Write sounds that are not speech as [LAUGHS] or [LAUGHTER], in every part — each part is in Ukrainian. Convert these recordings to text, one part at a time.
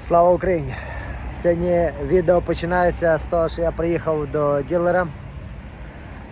Слава Україні! Сьогодні відео починається з того, що я приїхав до ділера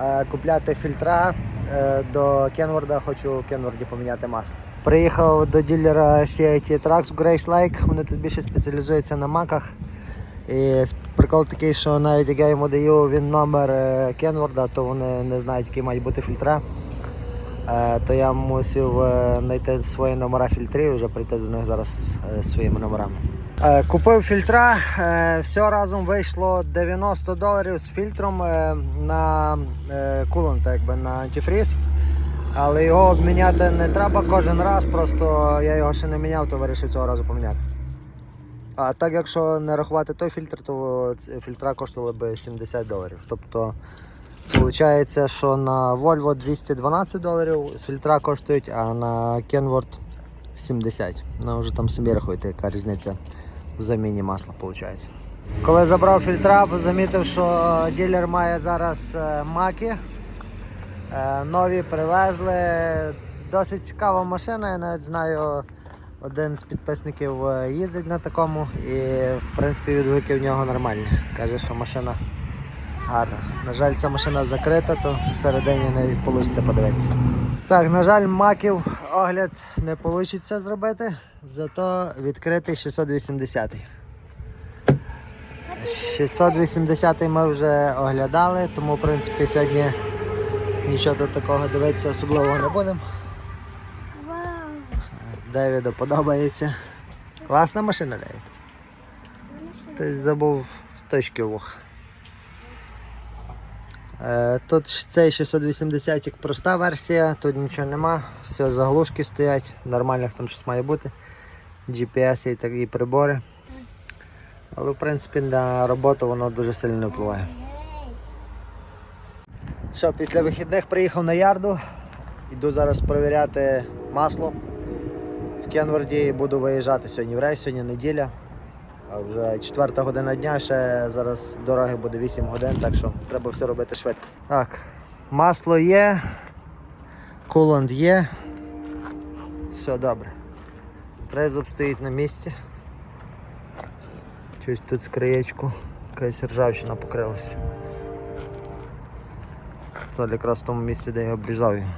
е, купляти фільтра е, до Кенворда, хочу в Кенворді поміняти масло. Приїхав до ділера CIT Trucks Grace Lake, вони тут більше спеціалізуються на маках. І прикол такий, що навіть як я йому даю він номер е, Кенворда, то вони не знають, які мають бути фільтра. Е, то я мусив е, знайти свої номера фільтрів і вже прийти до них зараз своїми номерами. Е, Купив фільтра, е, все разом вийшло 90 доларів з фільтром е, на кулант, якби на антифріз. Але його обміняти не треба кожен раз, просто я його ще не міняв, то вирішив цього разу поміняти. А так якщо не рахувати той фільтр, то фільтра коштували би 70 доларів. Тобто Получається, що на Volvo 212 доларів фільтра коштують, а на Kenworth 70. Ну вже там самі рахуйте, яка різниця в заміні масла виходить. Коли забрав фільтра, замітив, що дилер має зараз е, маки. Е, Нові привезли. Досить цікава машина, я навіть знаю. Один з підписників е, їздить на такому і в принципі відгуки в нього нормальні. Каже, що машина гарна. На жаль, ця машина закрита, то всередині не вийде подивитися. Так, на жаль, маків огляд не вийде зробити, зато відкритий 680. 680 ми вже оглядали, тому в принципі сьогодні нічого тут такого дивитися особливого не будемо. Девіду подобається. Класна машина, Девід. Ти забув точки вух. Е, Тут цей 680 як проста версія, тут нічого нема, все заглушки стоять, нормальних там щось має бути. GPS і такі прибори. Але в принципі на роботу воно дуже сильно не впливає. Що, після вихідних приїхав на ярду, йду зараз перевіряти масло. В Кенворді буду виїжджати сьогодні в рейс, сьогодні неділя. А вже четверта година дня, ще зараз дороги буде 8 годин, так що треба все робити швидко. Так, масло є, кулант є. Все добре. Трезуб стоїть на місці. Щось тут з краєчку, якась ржавчина покрилася. Це якраз в тому місці, де я обрізав його.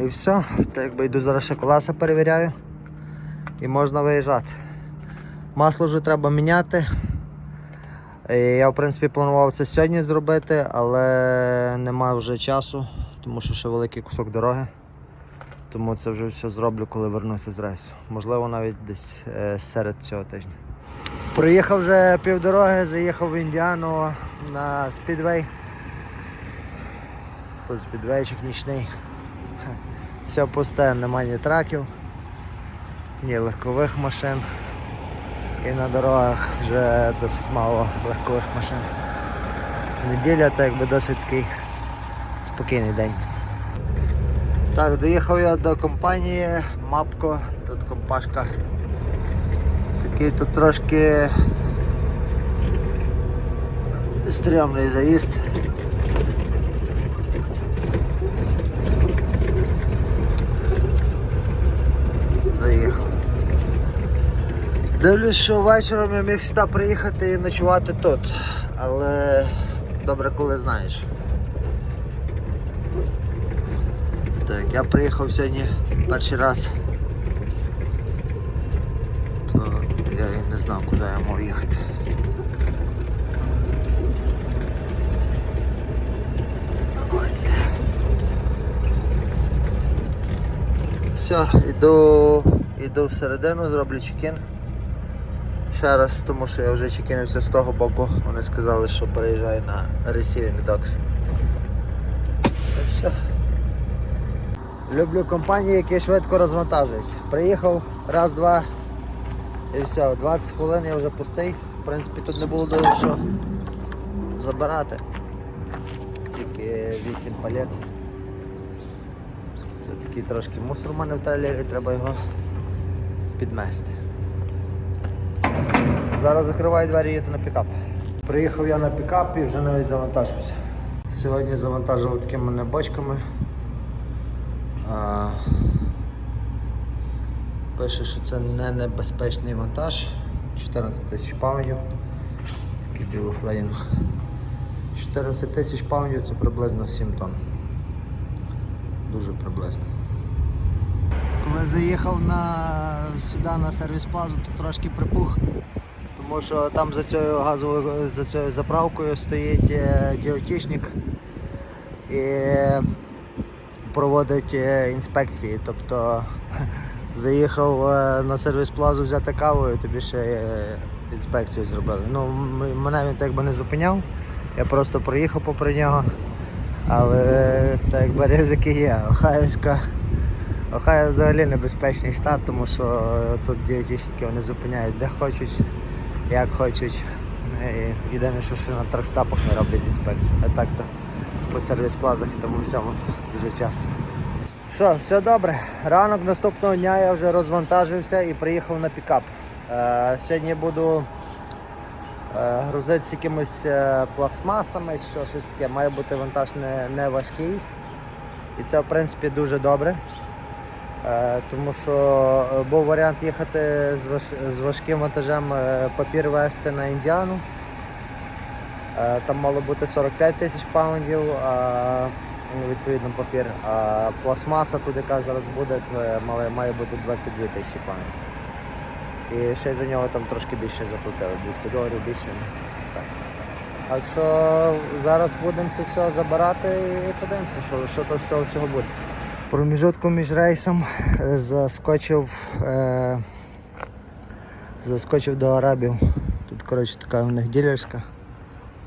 І все, так якби йду зараз ще колеса перевіряю і можна виїжджати. Масло вже треба міняти. І Я в принципі планував це сьогодні зробити, але нема вже часу, тому що ще великий кусок дороги. Тому це вже все зроблю, коли вернуся з рейсу. Можливо, навіть десь е, серед цього тижня. Проїхав вже півдороги, заїхав в Індіану на спідвей. Тут спідвейчик нічний. Все пусте, немає ні траків ні легкових машин. І на дорогах вже досить мало легкових машин. Неділя так якби досить такий спокійний день. Так, доїхав я до компанії Мапко, тут компашка. Такий тут трошки стрьомний заїзд. Заїхав. Дивлюсь, що вечором я міг сюди приїхати і ночувати тут. Але добре, коли знаєш. Так, я приїхав сьогодні перший раз. То я і не знав, куди я мав їхати. Все, іду, іду всередину, зроблю чекін. Ще раз, тому що я вже чекінився з того боку. Вони сказали, що переїжджаю на Receiving Docks. І все. Люблю компанії, які швидко розвантажують. Приїхав, раз, два і все, 20 хвилин я вже пустий. В принципі, тут не було дуже що забирати. Тільки 8 палет. Такий трошки мусор у мене в трейлері, треба його підмести. Зараз закриваю двері і їду на пікап. Приїхав я на пікап і вже навіть завантажився. Сьогодні завантажили такими мене бочками. А, Пише, що це не небезпечний вантаж. 14 тисяч паундів. Такий білофлейнг. 14 тисяч паундів це приблизно 7 тонн. Дуже приблизно. Коли заїхав на, сюди на сервіс плазу, то трошки припух. Тому що там за цією газовою за цією заправкою стоїть е, діотічник і проводить е, інспекції. Тобто [LAUGHS] заїхав е, на сервіс плазу взяти каву і тобі ще інспекцію зробили. Ну, мене він так би не зупиняв, я просто проїхав попри нього. Але так якби ризики є. Охаївська. Охайо взагалі небезпечний штат, тому що тут дієтичники вони зупиняють де хочуть, як хочуть. І єдине, що ще на тракстапах не роблять інспекції. А так то по сервіс-плазах і тому всьому дуже часто. Що, все добре. Ранок наступного дня я вже розвантажився і приїхав на пікап. Е, сьогодні буду е, грузитися якимись е, пластмасами, що щось таке. Має бути вантаж не, не важкий. І це в принципі дуже добре. Е, Тому що е, був варіант їхати з, важ- з важким вантажем е, папір вести на Індіану. Там мало бути 45 тисяч паундів, а, ну, відповідно папір. А пластмаса тут, яка зараз буде, має, бути 22 тисячі паундів. І ще за нього там трошки більше заплатили, 200 доларів більше. Так. що зараз будемо це все забирати і подивимося, що, що то з цього всього буде. Проміжутку між рейсом е, заскочив, е, заскочив до арабів. Тут коротше, така в них ділерська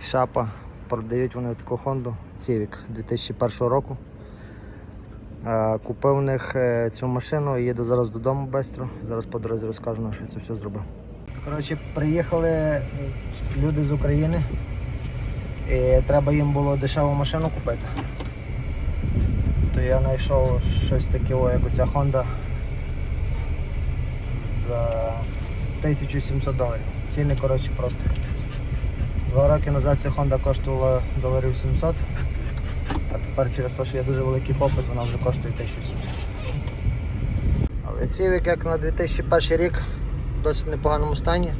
шапа. Продають вони таку Хонду Civic 2001 року. Е, купив у них е, цю машину і їду зараз додому швидко. Зараз по дорозі розкажу, на що це все зробив. Коротше, приїхали е, люди з України. І треба їм було дешеву машину купити то я знайшов щось таке, о, як оця Honda за 1700 доларів. Ціни, коротше, просто. Два роки назад ця Honda коштувала доларів 700, а тепер через те, що є дуже великий попит, вона вже коштує 1700. Але Civic, як на 2001 рік, в досить непоганому стані.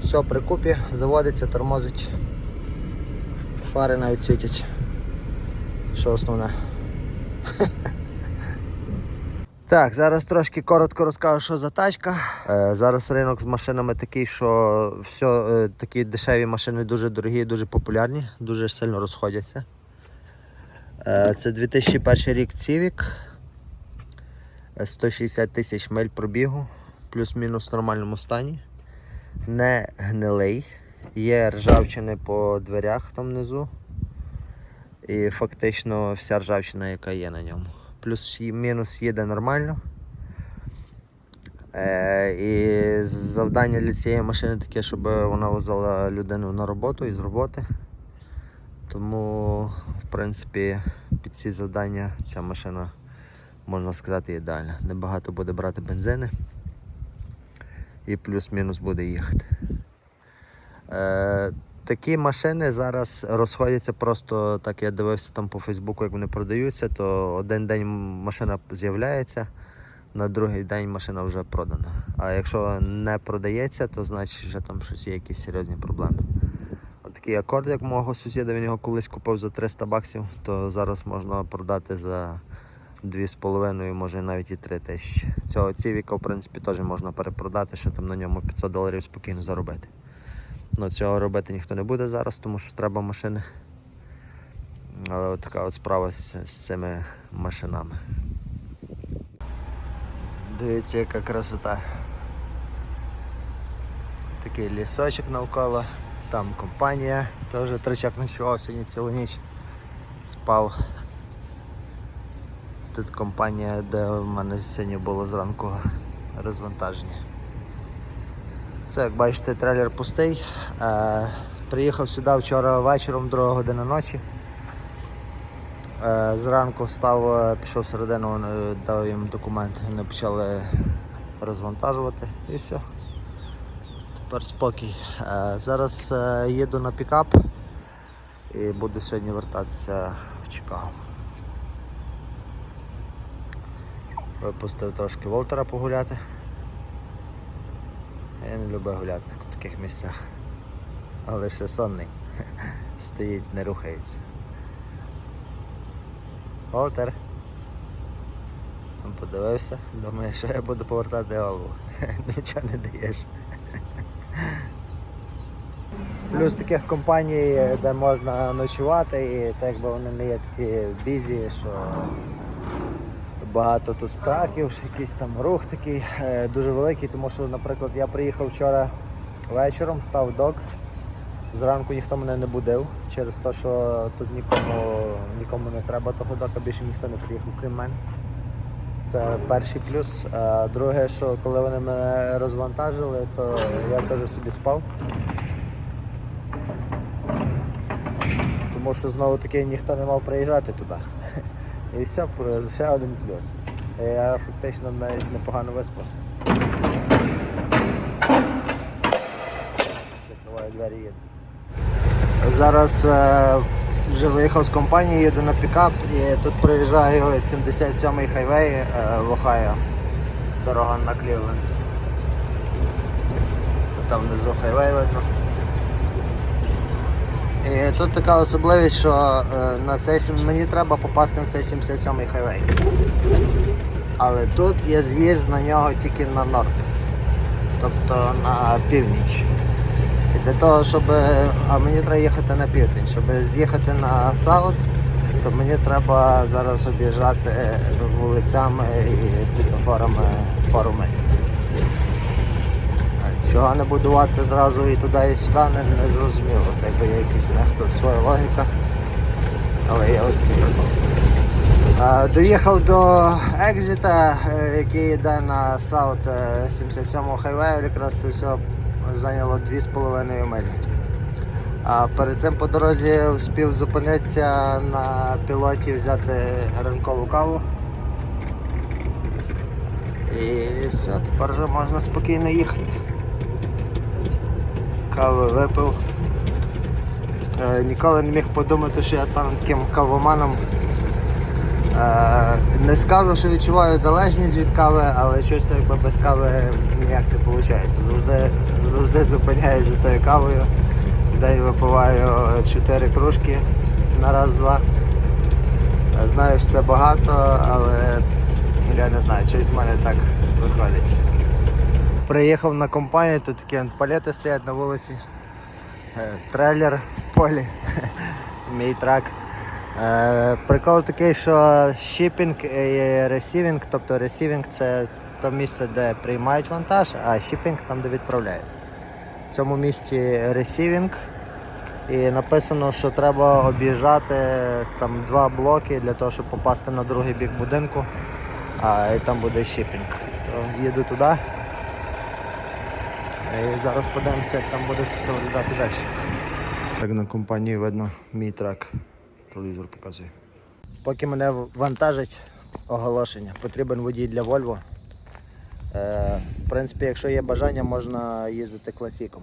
Все при купі, заводиться, тормозить. Фари навіть світять. Що основне. [LAUGHS] Так, зараз трошки коротко розкажу, що за тачка. Е, зараз ринок з машинами такий, що все, е, такі дешеві машини дуже дорогі, дуже популярні, дуже сильно розходяться. Е, це 2001 рік Civic. Е, 160 тисяч миль пробігу, плюс-мінус в нормальному стані. Не гнилий. Є ржавчини по дверях там внизу. І фактично вся ржавчина, яка є на ньому. Плюс мінус їде нормально. Е, і завдання для цієї машини таке, щоб вона возила людину на роботу і з роботи. Тому, в принципі, під ці завдання ця машина, можна сказати, ідеальна. Небагато буде брати бензини і плюс-мінус буде їхати. Е, Такі машини зараз розходяться просто так. Я дивився там по Фейсбуку, як вони продаються, то один день машина з'являється, на другий день машина вже продана. А якщо не продається, то значить вже там щось є якісь серйозні проблеми. От такий акорд, як мого сусіда, він його колись купив за 300 баксів, то зараз можна продати за 2,5, може навіть і 3 тисячі. Цього цівіка, в принципі, теж можна перепродати, ще там на ньому 500 доларів спокійно заробити. Ну, цього робити ніхто не буде зараз, тому що треба машини. Але от така от справа з, з цими машинами. Дивіться, яка красота. Такий лісочок навколо, там компанія, теж тричак ночував сьогодні цілу ніч. Спав. Тут компанія, де в мене сьогодні було зранку розвантаження. Це, як бачите, трейлер пустий. Е, приїхав сюди вчора вечором, друга година ночі. Е, зранку встав, е, пішов всередину, е, дав їм документи, вони почали розвантажувати і все. Тепер спокій. Е, зараз е, їду на пікап і буду сьогодні вертатися в Чикаго. Випустив трошки Волтера погуляти. Я не люблю гуляти в таких місцях. Але ще сонний. [LAUGHS] Стоїть, не рухається. Волтер. Подивився, думає, що я буду повертати голову. [LAUGHS] Нічого не даєш. Плюс таких компаній, де можна ночувати, і так би вони не є такі бізі, що багато тут траків, якийсь там рух такий е, дуже великий, тому що, наприклад, я приїхав вчора вечором, став док. Зранку ніхто мене не будив через те, що тут нікому, нікому не треба того дока, більше ніхто не приїхав, крім мене. Це перший плюс. А друге, що коли вони мене розвантажили, то я теж собі спав. Тому що знову таки ніхто не мав приїжджати туди. І все, ще один плюс. Я фактично навіть непогано виспався. Закриваю двері їду. Зараз е, вже виїхав з компанії, їду на пікап і тут проїжджаю 77-й хайвей е, в Ohio. Дорога на Клівленд. Там внизу хайвей видно. І тут така особливість, що е, на цей мені треба попасти на цей 77-й хайвей. Але тут є з'їзд на нього тільки на норд, тобто на північ. І для того, щоб. А мені треба їхати на південь. Щоб з'їхати на Саут, то мені треба зараз об'їжджати вулицями і світлофорами пару Не будувати зразу і туди, і сюди, не, не зрозуміло. Треба є якісь тут своя логіка. Але є отакий прикол. А, Доїхав до екзита, е, який йде на Саут 77-го хайвею, якраз це все зайняло 2,5 милі. А перед цим по дорозі встиг зупинитися на пілоті, взяти ранкову каву. І все, тепер вже можна спокійно їхати. Кави випив. Е, ніколи не міг подумати, що я стану таким кавоманом. Е, Не скажу, що відчуваю залежність від кави, але щось так би без кави ніяк не виходить. Завжди, завжди зупиняюсь за тою кавою. В день випиваю 4 кружки на раз-два. Знаю, що це багато, але я не знаю, щось в мене так виходить. Приїхав на компанію, тут такі палети стоять на вулиці. Е, Трейлер в полі. [LAUGHS] Мій трак. Е, Прикол такий, що шипінг і ресівінг, тобто ресівінг це то місце, де приймають вантаж, а шипінг там, де відправляють. В цьому місці ресівінг. І написано, що треба об'їжджати там два блоки для того, щоб попасти на другий бік будинку, а і там буде шипінг. То їду туди. І зараз подивимося, як там буде все виглядати далі. Так на компанії видно мій трак. Телевізор показує. Поки мене вантажить оголошення, потрібен водій для Volvo. Е, в принципі, якщо є бажання, можна їздити класіком.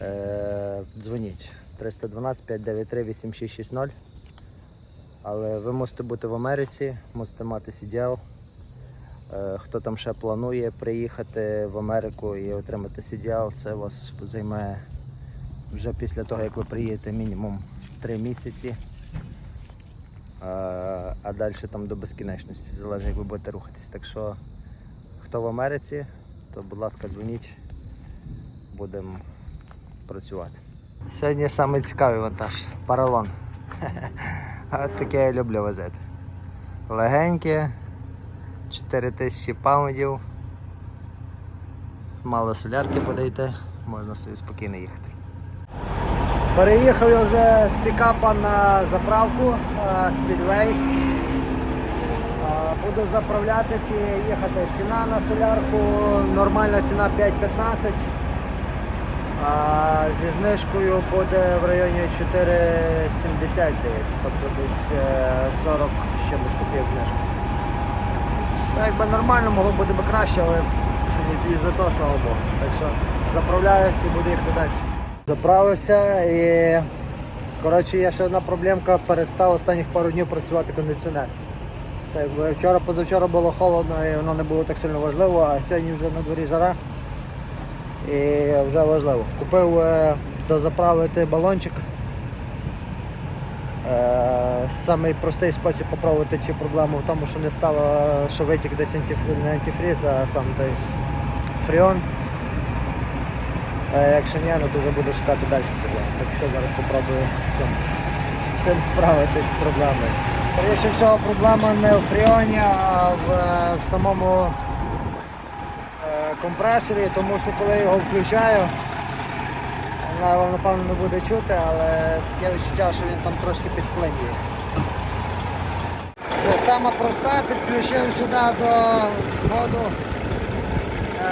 Е, дзвоніть 312 593 8660. Але ви мусите бути в Америці, мусите мати CDL. Е, Хто там ще планує приїхати в Америку і отримати CDL, це вас займе вже після того, як ви приїдете мінімум 3 місяці. А, а далі там до безкінечності, залежно як ви будете рухатись. Так що, хто в Америці, то будь ласка, дзвоніть, будемо працювати. Сьогодні саме цікавий вантаж паралон. [LAUGHS] Таке я люблю возити. Легеньке, 4000 паундів. Мало солярки буде можна собі спокійно їхати. Переїхав я вже з пікапа на заправку Speedway. Буду заправлятися і їхати. Ціна на солярку, нормальна ціна 5,15. А зі знижкою буде в районі 4,70 здається, тобто десь е, 40 з чимось копійок знижка. Так якби нормально, могло бути би краще, але і за то, слава Богу. Так що заправляюся і буду їхати далі. Заправився і коротше є ще одна проблемка, перестав останніх пару днів працювати кондиціонер. Так, вчора, позавчора було холодно і воно не було так сильно важливо, а сьогодні вже на дворі жара. І вже важливо. Купив е, дозаправити балончик. Е, Самий простий спосіб попробувати, чи проблема в тому, що не стало, що витік десь не антифріз, а сам той фріон. Е, Якщо ні, ну то вже буду шукати далі проблеми. Так що зараз попробую цим, цим справитись з проблемою. Скоріше всього, проблема не в фріоні, а в, е, в самому компресорі, тому що коли його включаю, вона напевно не буде чути, але таке відчуття, що він там трошки підклинює. Система проста, підключив сюди до входу е,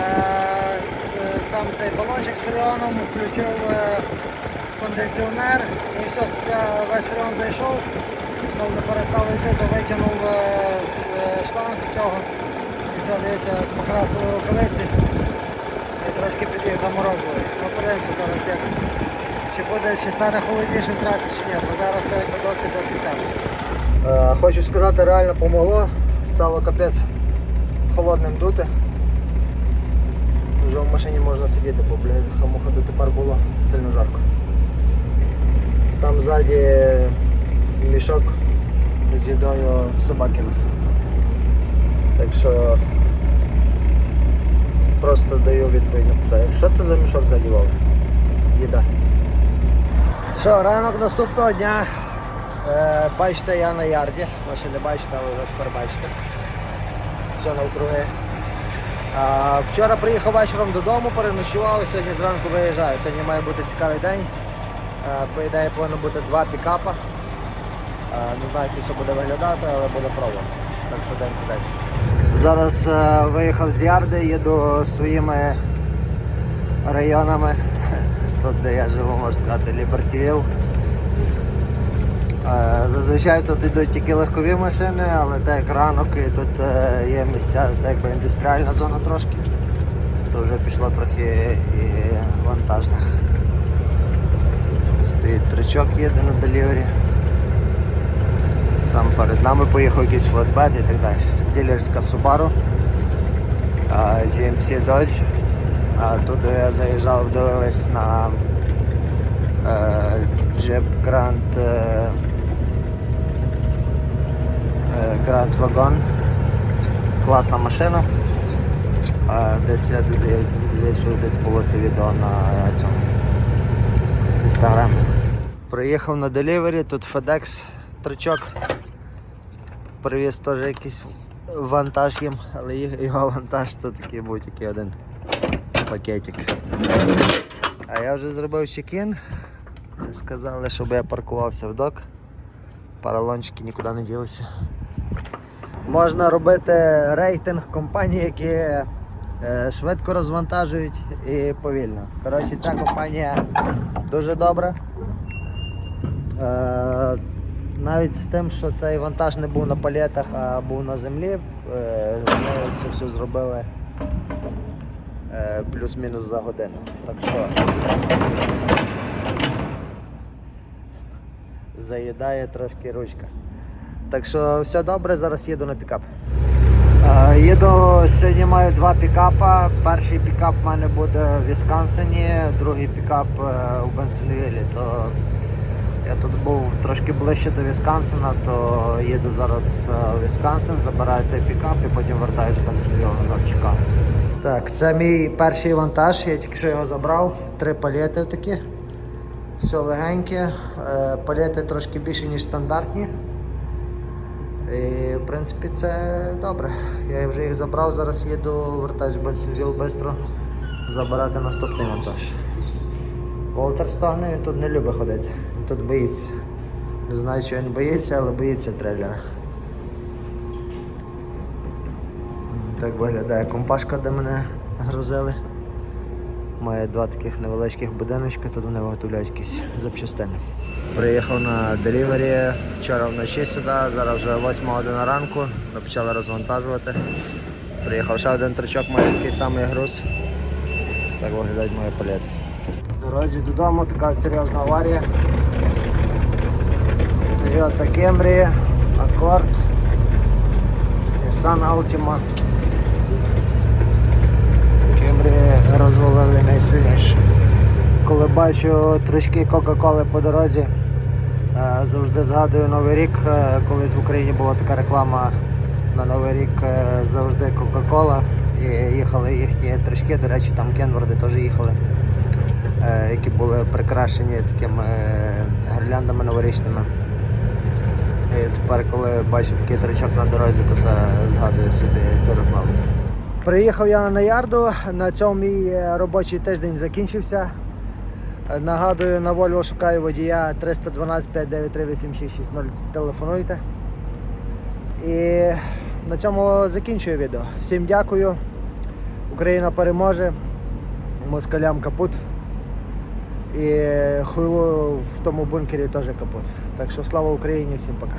е, сам цей балончик з фреоном, включив е, кондиціонер і все, вся- весь фреон зайшов, то вже перестало йти, то витягнув е, е, шланг з цього. І все, дивіться, покрасили рукавиці і трошки під їх заморозили. Подивимося зараз як. Чи буде, чи стане холодніше траці, чи ні, бо зараз так досить досить тепло. Е, хочу сказати, реально помогло. Стало капець холодним дути. Вже в машині можна сидіти, бо блядь, хамуха дотепер було сильно жарко. Там ззаді мішок з їдою собакина. Так що просто даю відповідь питання. Що це за мішок ззаді Вова? Їда. Що, ранок наступного дня. Е, бачите, я на ярді. Ви не бачите, але ви тепер бачите. Все навкруги. А, вчора приїхав вечором додому, переночував, сьогодні зранку виїжджаю. Сьогодні має бути цікавий день. Е, по ідеї повинно бути два пікапа. Е, не знаю, це все буде виглядати, але буде пробувати. Так що йдемо далі. Зараз е, виїхав з ярди, їду своїми районами. [LAUGHS] Тут, де я живу, можна сказати, Лібертівіл. Е, Зазвичай тут йдуть тільки легкові машини, але так як ранок і тут е, є місця, так якби індустріальна зона трошки, то вже пішло трохи і вантажних. Стоїть тричок їде на делівері. Там перед нами поїхав якийсь флотбет і так далі. Ділерська Subaru, GMC Dodge. А тут я заїжджав, дивились на е, Jeep Grand е, е, Grand Wagon. Класна машина. Десь я десь, десь, було це відео на цьому інстаграмі. Приїхав на делівері, тут FedEx тричок. Привіз теж якийсь вантаж їм, але його вантаж то такий тільки один пакетик. А я вже зробив чекін. Сказали, щоб я паркувався в док. Паралончики нікуди не ділися. Можна робити рейтинг компаній, які е, швидко розвантажують і повільно. Коротше, ця компанія дуже добра. Навіть з тим, що цей вантаж не був на палетах, а був на землі, е, вони це все зробили е, плюс-мінус за годину. Так що заїдає трошки ручка. Так що все добре, зараз їду на пікап. Е, Їду сьогодні маю два пікапа. Перший пікап в мене буде в Вісконсині, другий пікап у Бенсонвілі. То я тут був трошки ближче до Вісконсина, то їду зараз е, в Вісконсин, забираю той пікап і потім вертаюсь в Бенсонвіл назад чекаю. Так, це мій перший вантаж, я тільки що його забрав. Три палети такі. Все легеньке. Е, Палети трошки більше, ніж стандартні. І в принципі це добре. Я вже їх забрав, зараз їду, вертаюсь в Бенсонвіл швидко забирати наступний вантаж. Волтер стогне, він тут не любить ходити, тут боїться. Не знаю, чи він боїться, але боїться трейлера. Так виглядає компашка, де мене грузили. Має два таких невеличких будиночка, тут вони виготовляють якісь запчастини. Приїхав на делівері вчора вночі сюди, зараз вже 8 година ранку, почали розвантажувати. Приїхав ще один тричок, має такий самий груз. Так виглядають мої палети. Дорозі додому така серйозна аварія. Toyota Camry, Accord, Nissan Altima. Camry розвалили на Коли бачу трішки Кока-Коли по дорозі, е, завжди згадую Новий рік. Е, Колись в Україні була така реклама на Новий рік е, завжди Кока-Кола. І їхали їхні трішки, до речі, там Кенворди теж їхали, які були прикрашені такими гірляндами новорічними. І тепер, коли бачу такий тричок на дорозі, то все згадую собі цю рекламу. Приїхав я на ярду. На цьому мій е, робочий тиждень закінчився. Е, Нагадую, на Volvo шукаю водія 312 593 8660. Телефонуйте. І на цьому закінчую відео. Всім дякую. Україна переможе. Москалям капут. І хуйло в тому бункері теж капут. Так що слава Україні, всім пока.